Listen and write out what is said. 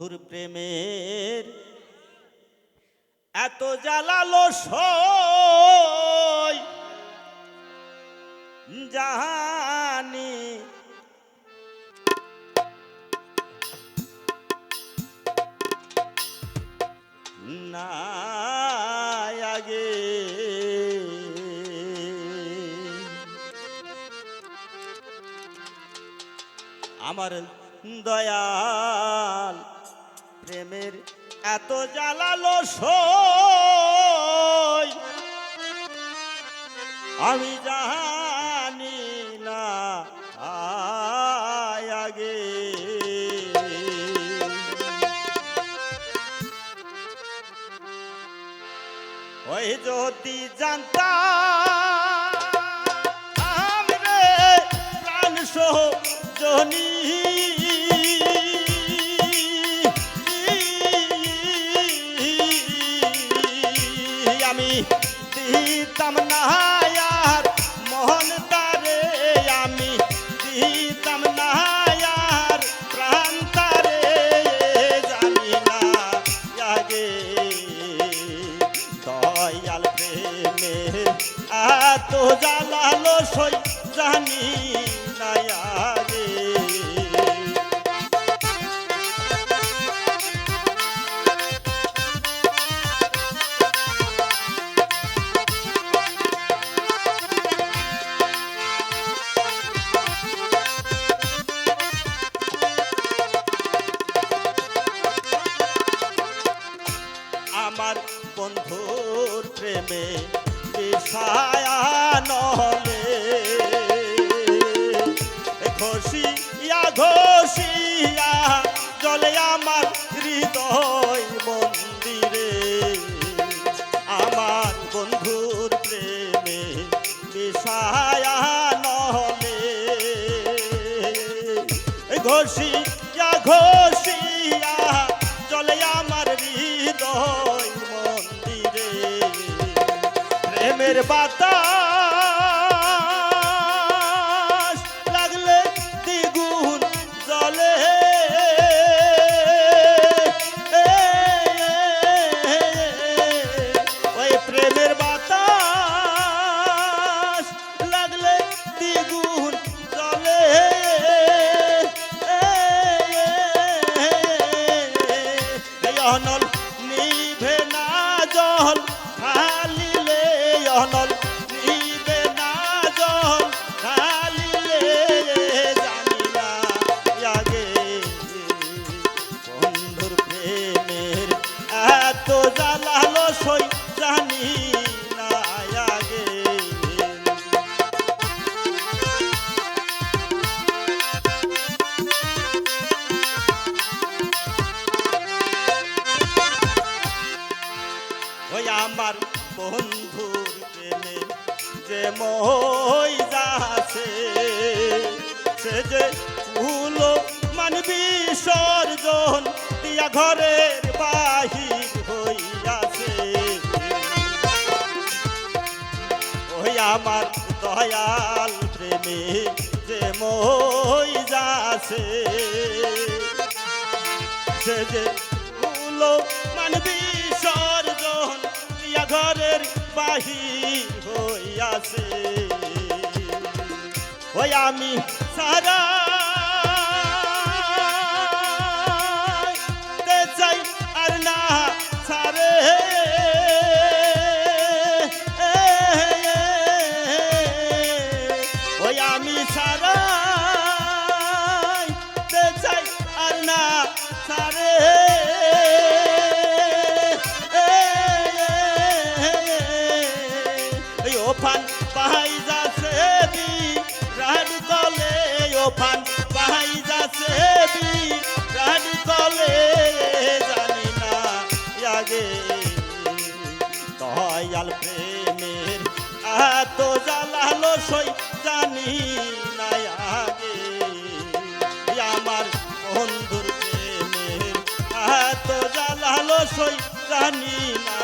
তোর প্রেমের এত জ্বালালো সই। জাহানি। না আগে। আমার দয়াল প্রেমের এত জ্বালালো সই। আমি জানি না আগে। ওই যদি জানতাম রে প্রাণ সহ জনী দয়াল প্রেমে এত জ্বালালো সই জানি না আমার বন্ধুর প্রেমে বিষায়া নহলে ঘষিয়া জলে আমার হৃদয় মন্দিরে। আমার বন্ধুর প্রেমে বিষায়া নহলে ঘষিয়া প্রেমের ওই আমার বন্ধুর প্রেমে যে মই যাচ্ছে, সে যে ফুল মানবি সর্জন দিয়া ঘরের বাহির হইয়াছে। ওই আমার দয়াল প্রেমে যে মই যাচ্ছে, সে যে উলো মানবি সর্জন দিয়া ঘরের বাহির হইয়াছে। ওই আমি সারা এত জ্বালালো সই জানি না আগে আমার বন্ধুর প্রেমের এত জ্বালালো সই জানি না